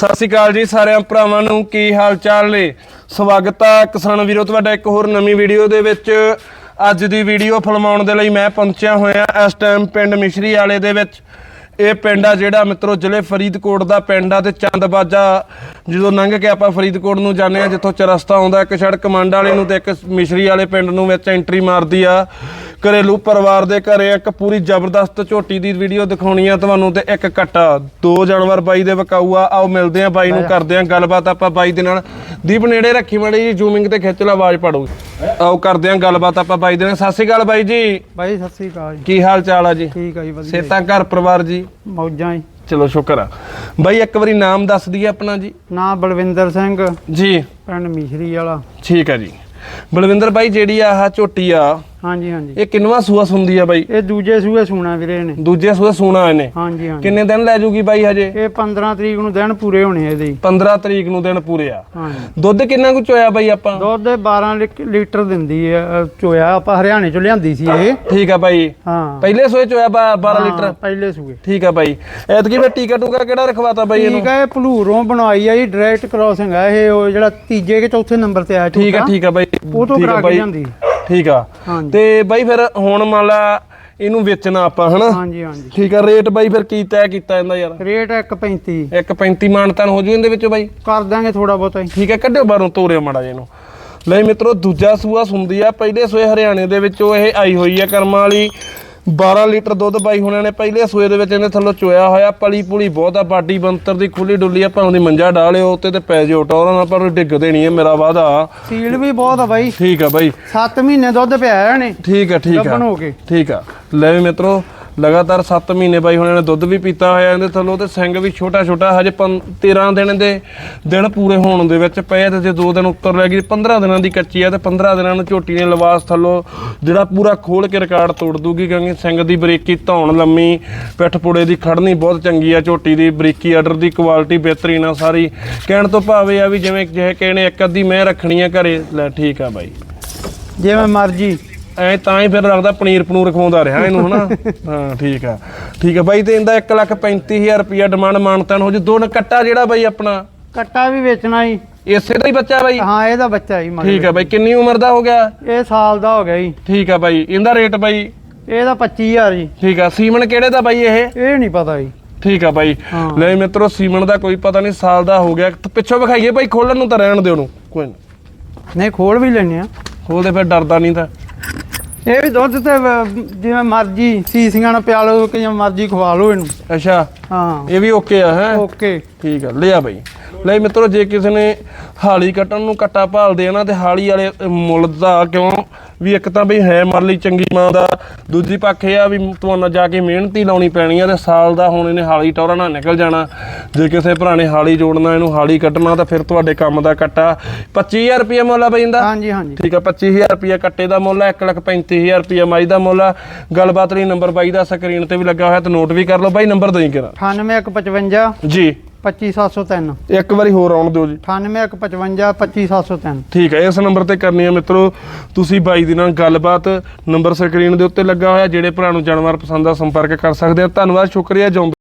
ਸਤਿ ਸ਼੍ਰੀ ਅਕਾਲ ਜੀ ਸਾਰਿਆਂ ਭਰਾਵਾਂ ਨੂੰ, ਕੀ ਹਾਲ ਚਾਲ ਨੇ? ਸਵਾਗਤ ਆ ਕਿਸਾਨ ਵੀਰੋ, ਤੁਹਾਡਾ ਇੱਕ ਹੋਰ ਨਵੀਂ ਵੀਡੀਓ ਦੇ ਵਿੱਚ। ਅੱਜ ਦੀ ਵੀਡੀਓ ਫਿਲਮਾਉਣ ਦੇ ਲਈ ਮੈਂ ਪਹੁੰਚਿਆ ਹੋਇਆ ਇਸ ਟਾਈਮ ਪਿੰਡ ਮਿਸ਼ਰੀ ਵਾਲੇ ਦੇ ਵਿੱਚ। ਇਹ ਪਿੰਡ ਆ ਜਿਹੜਾ ਮਿੱਤਰੋ, ਜ਼ਿਲ੍ਹੇ ਫਰੀਦਕੋਟ ਦਾ ਪਿੰਡ ਆ ਤੇ ਚੰਦਬਾਜਾ ਜਦੋਂ ਲੰਘ ਕੇ ਆਪਾਂ ਫਰੀਦਕੋਟ ਨੂੰ ਜਾਂਦੇ ਆ, ਜਿੱਥੋਂ ਚਰਸਤਾ ਆਉਂਦਾ, ਇੱਕ ਸੜਕ ਮੰਡ ਵਾਲੇ ਨੂੰ ਤੇ ਇੱਕ ਮਿਸ਼ਰੀ ਵਾਲੇ ਪਿੰਡ ਨੂੰ ਵਿੱਚ ਐਂਟਰੀ ਮਾਰਦੀ ਆ। ਘਰੇਲੂ ਪਰਿਵਾਰ ਦੇ ਘਰੇ ਇੱਕ ਪੂਰੀ ਜ਼ਬਰਦਸਤ ਝੋਟੀ ਦੀ ਵੀਡੀਓ ਦਿਖਾਉਣੀ ਆ ਤੁਹਾਨੂੰ ਤੇ ਇੱਕ ਕੱਟਾ। ਦੋ ਜਾਨਵਰ ਬਾਈ ਦੇ ਵਿਕਾਊ ਆ। ਆਓ ਮਿਲਦੇ ਆ ਬਾਈ ਨੂੰ ਕਰਦੇ ਆ ਗੱਲਬਾਤ ਆਪਾਂ ਬਾਈ ਦੇ ਨਾਲ। ਦੀਪ ਨੇੜੇ ਰੱਖੀ ਮਾੜੀ ਜੀ ਜ਼ੂਮਿੰਗ ਤੇ ਖਿੱਚ ਲਾ ਆਵਾਜ਼ ਪੜੂ ਆਓ ਕਰਦੇ ਆ ਗੱਲਬਾਤ ਆਪਾਂ ਬਾਈ ਦੇ ਨਾਲ। ਸਤਿ ਸ਼੍ਰੀ ਅਕਾਲ ਬਾਈ ਜੀ। ਬਾਈ ਸਤਿ ਸ੍ਰੀ ਅਕਾਲ ਜੀ। ਕੀ ਹਾਲ ਚਾਲ ਆ ਜੀ? ਠੀਕ ਆ ਜੀ ਵਧੀਆ। ਸੇਤਾ ਘਰ ਪਰਿਵਾਰ ਜੀ। ਮੌਜਾਂ ਜੀ। ਚਲੋ ਸ਼ੁਕਰ ਆ। ਬਾਈ ਇੱਕ ਵਾਰੀ ਨਾਮ ਦੱਸ ਦਈਏ ਆਪਣਾ ਜੀ। ਨਾਂ ਬਲਵਿੰਦਰ ਸਿੰਘ। ਜੀ। ਪਿੰਡ ਮਿਸ਼ਰੀ ਵਾਲਾ। ਠੀਕ ਆ ਜੀ। ਬਲਵਿੰਦਰ ਬਾਈ ਜਿਹੜੀ ਆ ਆਹ ਝੋਟੀ ਆ ਹਾਂਜੀ ਹਾਂਜੀ। ਇਹ ਕਿੰਨਵਾ ਸੂਆ ਸੁੰਦੀ ਆ ਬਾਈ? ਇਹ ਦੂਜੇ ਸੂਏ ਸੂਣਾ ਵੀਰੇ ਨੇ ਦੂਜੇ ਸੂਆ ਸੂਣਾ ਇਹਨੇ। ਹਾਂਜੀ ਹਾਂਜੀ। ਕਿੰਨੇ ਦਿਨ ਲੈ ਜੂਗੀ ਬਾਈ ਹਜੇ? ਇਹ 15 ਤਰੀਕ ਨੂੰ ਦਿਨ ਪੂਰੇ ਹੋਣੇ ਇਹਦੇ। 15 ਤਰੀਕ ਨੂੰ ਦਿਨ ਪੂਰੇ ਆ। ਹਾਂਜੀ। ਦੁੱਧ ਕਿੰਨਾ ਕੁ ਚੋਇਆ ਬਾਈ ਆਪਾਂ? ਦੁੱਧ ਦੇ 12 ਲੀਕ- ਲੀਟਰ ਦਿੰਦੀ ਅਹ, ਚੋਇਆ। ਆਪਾਂ ਹਰਿਆਣੇ ਚੋਂ ਲਿਆਂਦੀ ਸੀ ਇਹ। ਠੀਕ ਆ ਬਾਈ। ਹਾਂ। ਪਹਿਲੇ ਸੋਏ ਚੋਇਆ 12 ਹਾਂ, ਲੀਟਰ? ਪਹਿਲੇ ਸੂਏ। ਠੀਕ ਆ ਬਾਈ। ਐਤਕੀ ਫਿਰ ਟੀਕਾ ਟੂਕਾ ਕਿਹੜਾ ਰਖਵਾਤਾ ਬਾਈ ਇਹਨੂੰ? ਠੀਕ ਹੈ ਇਹ ਭਲੂਰੋਂ ਬਣਵਾਈ ਆ ਜੀ ਡਾਇਰੈਕਟ ਕ੍ਰਾਸਿੰਗ ਆ ਇਹ ਉਹ ਜਿਹੜਾ ਤੀਜੇ ਕੇ ਚੌਥੇ ਨੰਬਰ ਤੇ ਆਇਆ ਠੀਕ ਆ ਠੀਕ ਆ ਬਾਈ। ਉਹ ਤੋਂ ਆ ਕਰਾ ਕੇ ਬਾਈ। ਠੀਕ ਆ। ਹਾਂਜੀ। ਤੇ ਬਾਈ ਫਿਰ ਹੁਣ ਮੰਨ ਲਾ ਇਹਨੂੰ ਵੇਚਣਾ ਆਪਾਂ ਹਨਾ? ਹਾਂਜੀ ਹਾਂਜੀ। ਠੀਕ ਆ ਰੇਟ ਬਾਈ ਫਿਰ ਕੀ ਤੈਅ ਕੀਤਾ ਜਾਂਦਾ ਯਾਰ? ਰੇਟ 1.35 ਇੱਕ 35 ਮਾਨਤਾਨ ਹੋ ਜੂ ਇਹਦੇ ਵਿੱਚੋਂ ਬਾਈ। ਕਰ ਦਾਂਗੇ ਥੋੜਾ ਬਹੁਤਾ ਹੀ। ਠੀਕ ਹੈ ਕੱਢਿਓ ਬਾਹਰੋਂ ਤੋਰਿਓ ਮਾੜਾ ਜਿਹਾ ਇਹਨੂੰ। ਲੈ ਮਿੱਤਰੋ ਦੂਜਾ ਸੂਆ ਸੁੰਦੀ ਆ ਪਹਿਲੇ ਸੂਏ ਹਰਿਆਣੇ ਦੇ ਵਿੱਚੋਂ ਇਹ ਆਈ ਹੋਈ ਆ ਕਰਮਾਂ ਵਾਲੀ। 12 ਲੀਟਰ ਦੁੱਧ ਬਾਈ ਹੁਣਾਂ ਨੇ ਪਹਿਲੇ ਸੂਏ ਦੇ ਵਿੱਚ ਇਹਨੇ ਥੱਲੋਂ ਚੋਇਆ ਹੋਇਆ ਪਲੀ ਪੁਲੀ ਬਹੁਤ ਆ ਬਾਡੀ ਬੰਤਰ ਦੀ ਖੁੱਲੀ ਡੁੱਲੀ ਆ ਭਾਵੇਂ ਦੀ ਮੰਜਾ ਡਾਲਿਓ ਉੱਤੇ ਤੇ ਪੈ ਜਿਓ ਟੌਰਾਂ ਨਾਲ ਪਰ ਡਿੱਗ ਦੇਣੀ ਹੈ ਮੇਰਾ ਵਾਦਾ ਸੀਲ ਵੀ ਬਹੁਤ ਆ ਬਾਈ। ਠੀਕ ਆ ਬਾਈ। 7 ਮਹੀਨੇ ਦੁੱਧ ਪਿਆ ਇਹਨੇ। ਠੀਕ ਆ ਠੀਕ ਆ। ਗੱਭਣ ਹੋ ਕੇ ਠੀਕ ਆ। ਲੈ ਵੀ ਮਿੱਤਰੋ ਲਗਾਤਾਰ 7 ਮਹੀਨੇ ਬਾਈ ਹੁਣਾਂ ਨੇ ਦੁੱਧ ਵੀ ਪੀਤਾ ਹੋਇਆ, ਇਹਦੇ ਥੱਲੋਂ ਤੇ ਸਿੰਘ ਵੀ ਛੋਟਾ ਛੋਟਾ ਹਜੇ 13 ਦਿਨ ਦੇ ਦਿਨ ਪੂਰੇ ਹੋਣ ਦੇ ਵਿੱਚ ਪਏ ਆ ਤੇ ਜੇ 2 ਦਿਨ ਉੱਤਰ ਰਹਿ ਗਈ 15 ਦਿਨਾਂ ਦੀ ਕੱਚੀ ਆ ਤੇ 15 ਦਿਨਾਂ ਨੂੰ ਝੋਟੀ ਨੇ ਲਿਵਾਸ ਥੱਲੋਂ ਜਿਹੜਾ ਪੂਰਾ ਖੋਲ ਕੇ ਰਿਕਾਰਡ ਤੋੜ ਦੂਗੀ, ਕਿਉਂਕਿ ਸਿੰਘ ਦੀ ਬਰੀਕੀ ਧੌਣ ਲੰਮੀ, ਪਿੱਠ ਪੁੜੇ ਦੀ ਖੜਨੀ ਬਹੁਤ ਚੰਗੀ ਆ, ਝੋਟੀ ਦੀ ਬਰੀਕੀ, ਆਰਡਰ ਦੀ ਕੁਆਲਿਟੀ ਬਿਹਤਰੀਨ ਆ ਸਾਰੀ। ਕਹਿਣ ਤੋਂ ਭਾਵੇਂ ਆ ਵੀ ਜਿਵੇਂ ਜਿਹੇ ਕਿਸੇ ਇੱਕ ਅੱਧੀ ਮੈਂ ਰੱਖਣੀ ਆ ਘਰੇ, ਲੈ ਠੀਕ ਆ ਬਾਈ। ਜਿਵੇਂ ਮਰਜ਼ੀ। ਐ ਤਾਂ ਹੀ ਫਿਰ ਲੱਗਦਾ ਪਨੀਰ ਪਨੂਰ ਖਵਾਉਂਦਾ ਰਿਹਾ ਇਹਨੂੰ ਹਨਾ? ਹਾਂ ਠੀਕ ਆ। ਠੀਕ ਆ ਬਾਈ ਤੇ ਇਹਦਾ 135000 ਰੁਪਿਆ ਡਿਮਾਂਡ ਮਾਨਤਨ ਹੋ ਜੂ। ਦੋ ਨ- ਕੱਟਾ ਜਿਹੜਾ ਬਾਈ ਆਪਣਾ? ਕੱਟਾ ਵੀ ਵੇਚਣਾ ਹੀ ਇਸੇ ਦਾ ਹੀ ਬੱਚਾ ਬਾਈ? ਹਾਂ ਇਹਦਾ ਬੱਚਾ ਹੀ ਮਗਰ ਠੀਕ ਆ ਬਾਈ ਕਿੰਨੀ ਉਮਰ ਦਾ ਹੋ ਗਿਆ? ਇਹ ਸਾਲ ਦਾ ਹੋ ਗਿਆ ਜੀ। ਠੀਕ ਆ ਬਾਈ ਇਹਦਾ ਰੇਟ ਬਾਈ? ਇਹਦਾ 25000 ਜੀ। ਠੀਕ ਆ ਸੀਮਨ ਕਿਹੜੇ ਦਾ ਬਾਈ ਇਹ? ਇਹ ਨਹੀਂ ਪਤਾ ਜੀ। ਠੀਕ ਆ ਬਾਈ। ਲੈ ਮਿੱਤਰੋ ਸੀਮਨ ਦਾ ਕੋਈ ਪਤਾ ਨਹੀਂ ਸਾਲ ਦਾ ਹੋ ਗਿਆ। ਪਿੱਛੋਂ ਵਿਖਾਈਏ ਬਾਈ ਖੋਲਣ ਨੂੰ ਤਾਂ ਰਹਿਣ ਦਿਓ ਨੂੰ ਕੋਈ ਨਹੀਂ ਖੋਲ ਵੀ ਲੈਣੇ ਆ। ਖੋਲਦੇ ਫਿਰ ਡਰਦਾ ਨਹੀਂ ਤਾਂ। ਇਹ ਵੀ ਦੁੱਧ ਤੇ ਵ- ਜਿਵੇਂ ਮਰਜ਼ੀ ਸੀਸੀਆਂ ਨਾਲ ਪਿਆ ਲਓ ਕਿ ਜਿਵੇਂ ਮਰਜ਼ੀ ਖਵਾ ਲਓ ਇਹਨੂੰ। ਅੱਛਾ। ਹਾਂ। ਇਹ ਵੀ ਓਕੇ ਆ ਹੈ? ਓਕੇ। ਠੀਕ ਆ ਲਿਆ ਬਾਈ। ਲੈ ਮਿੱਤਰੋ ਜੇ ਕਿਸੇ ਨੇ ਹਾਲੀ ਕੱਟਣ ਨੂੰ ਕੱਟਾ ਭਾਲਦੇ ਆ ਨਾ ਤੇ ਹਾਲੀ ਵਾਲੇ ਮੁੱਲ ਦਾ ਕਿਉਂ? ਵੀ ਇੱਕ ਤਾਂ ਬਈ ਹੈ ਮਰਲੀ ਚੰਗੀ ਮਾਂ ਦਾ ਦੂਜੀ ਪੱਖ ਇਹ ਆ ਵੀ ਤੁਹਾਨੂੰ ਜਾ ਕੇ ਮਿਹਨਤੀ ਲਾਉਣੀ ਪੈਣੀ ਆ ਤੇ ਸਾਲ ਦਾ ਹੁਣ ਇਹਨੇ ਹਾਲੀ ਟੌਰਾ ਨਾਲ ਨਿਕਲ ਜਾਣਾ। ਜੇ ਕਿਸੇ ਭਰਾ ਨੇ ਹਾਲੀ ਜੋੜਨਾ ਇਹਨੂੰ ਹਾਲੀ ਕੱਟਣਾ ਤਾਂ ਫਿਰ ਤੁਹਾਡੇ ਕੰਮ ਦਾ ਕੱਟਾ। 25000 ਰੁਪਏ ਮੁੱਲ ਆ ਬਈ ਇਹਦਾ? ਹਾਂਜੀ ਹਾਂਜੀ। ਠੀਕ ਆ 25000 ਰੁਪਏ ਕੱਟੇ ਦਾ ਮੁੱਲ ਆ 135000 ਰੁਪਏ ਮਾਈ ਦਾ ਮੁੱਲ ਆ। ਗੱਲਬਾਤ ਲਈ ਨੰਬਰ ਬਾਈ ਦਾ ਸਕਰੀਨ ਤੇ ਵੀ ਲੱਗਾ ਹੋਇਆ ਤੇ ਨੋਟ ਵੀ ਕਰ ਲਓ। ਬਾਈ ਨੰਬਰ ਦੇਈ ਕਰਾ 98155 ਜੀ। 25703 ਇੱਕ ਵਾਰੀ ਹੋਰ ਆਉਣ ਦਿਓ ਜੀ। 98155 25703 ਠੀਕ ਹੈ ਇਸ ਨੰਬਰ ਤੇ ਕਰਨੀ ਹੈ ਮਿੱਤਰੋ। ਤੁਸੀਂ ਬਾਈ ਦੇ ਨਾਲ ਗੱਲਬਾਤ ਨੰਬਰ ਸਕਰੀਨ ਦੇ ਉੱਤੇ ਲੱਗਾ ਹੋਇਆ ਜਿਹੜੇ ਭਰਾ ਨੂੰ ਜਾਨਵਰ ਪਸੰਦ ਆ ਸੰਪਰਕ ਕਰ ਸਕਦੇ ਆ। ਧੰਨਵਾਦ ਸ਼ੁਕਰੀਆ ਜਿਉਂਦੇ